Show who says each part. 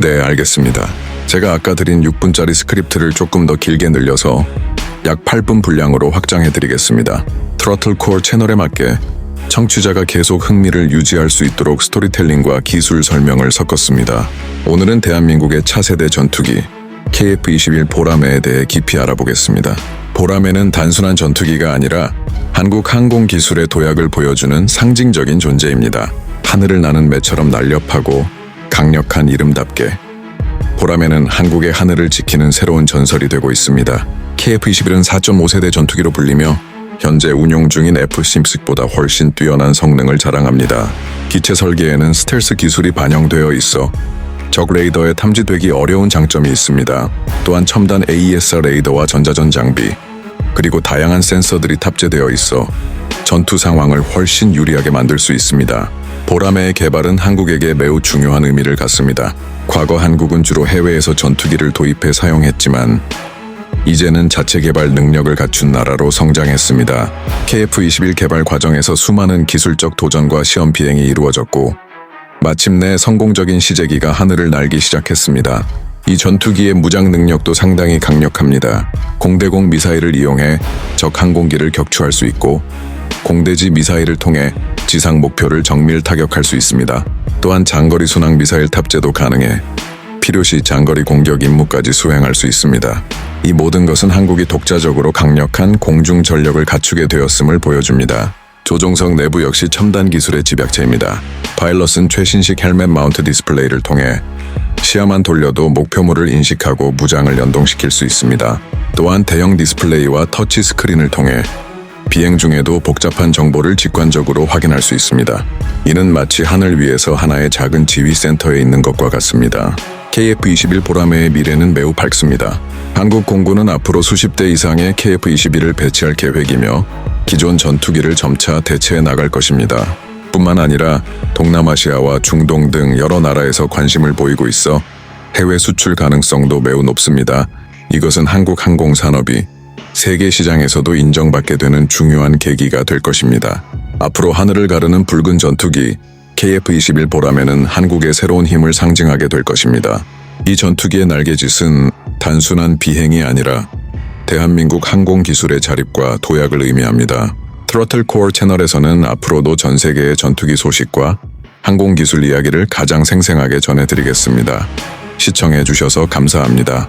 Speaker 1: 네, 알겠습니다. 제가 아까 드린 6분짜리 스크립트를 조금 더 길게 늘려서 약 8분 분량으로 확장해 드리겠습니다. 트러틀 코어 채널에 맞게 청취자가 계속 흥미를 유지할 수 있도록 스토리텔링과 기술 설명을 섞었습니다. 오늘은 대한민국의 차세대 전투기 KF-21 보라매에 대해 깊이 알아보겠습니다. 보라매는 단순한 전투기가 아니라 한국 항공 기술의 도약을 보여주는 상징적인 존재입니다. 하늘을 나는 매처럼 날렵하고 강력한 이름답게 보라매는 한국의 하늘을 지키는 새로운 전설이 되고 있습니다. KF-21은 4.5세대 전투기로 불리며 현재 운용 중인 F-16보다 훨씬 뛰어난 성능을 자랑합니다. 기체 설계에는 스텔스 기술이 반영되어 있어 적 레이더에 탐지되기 어려운 장점이 있습니다. 또한 첨단 AESR 레이더와 전자전 장비, 그리고 다양한 센서들이 탑재되어 있어 전투 상황을 훨씬 유리하게 만들 수 있습니다. 보라매의 개발은 한국에게 매우 중요한 의미를 갖습니다. 과거 한국은 주로 해외에서 전투기를 도입해 사용했지만 이제는 자체 개발 능력을 갖춘 나라로 성장했습니다. KF-21 개발 과정에서 수많은 기술적 도전과 시험 비행이 이루어졌고 마침내 성공적인 시제기가 하늘을 날기 시작했습니다. 이 전투기의 무장 능력도 상당히 강력합니다. 공대공 미사일을 이용해 적 항공기를 격추할 수 있고 공대지 미사일을 통해 지상 목표를 정밀 타격할 수 있습니다. 또한 장거리 순항 미사일 탑재도 가능해 필요시 장거리 공격 임무까지 수행할 수 있습니다. 이 모든 것은 한국이 독자적으로 강력한 공중 전력을 갖추게 되었음을 보여줍니다. 조종석 내부 역시 첨단 기술의 집약체입니다. 파일럿은 최신식 헬멧 마운트 디스플레이를 통해 시야만 돌려도 목표물을 인식하고 무장을 연동시킬 수 있습니다. 또한 대형 디스플레이와 터치 스크린을 통해 비행 중에도 복잡한 정보를 직관적으로 확인할 수 있습니다. 이는 마치 하늘 위에서 하나의 작은 지휘 센터에 있는 것과 같습니다. KF-21 보라매의 미래는 매우 밝습니다. 한국 공군은 앞으로 수십 대 이상의 KF-21을 배치할 계획이며 기존 전투기를 점차 대체해 나갈 것입니다. 뿐만 아니라 동남아시아와 중동 등 여러 나라에서 관심을 보이고 있어 해외 수출 가능성도 매우 높습니다. 이것은 한국 항공 산업이 세계 시장에서도 인정받게 되는 중요한 계기가 될 것입니다. 앞으로 하늘을 가르는 붉은 전투기 KF-21 보라매는 한국의 새로운 힘을 상징하게 될 것입니다. 이 전투기의 날개짓은 단순한 비행이 아니라 대한민국 항공 기술의 자립과 도약을 의미합니다. 트러틀 코어 채널에서는 앞으로도 전 세계의 전투기 소식과 항공 기술 이야기를 가장 생생하게 전해드리겠습니다. 시청해 주셔서 감사합니다.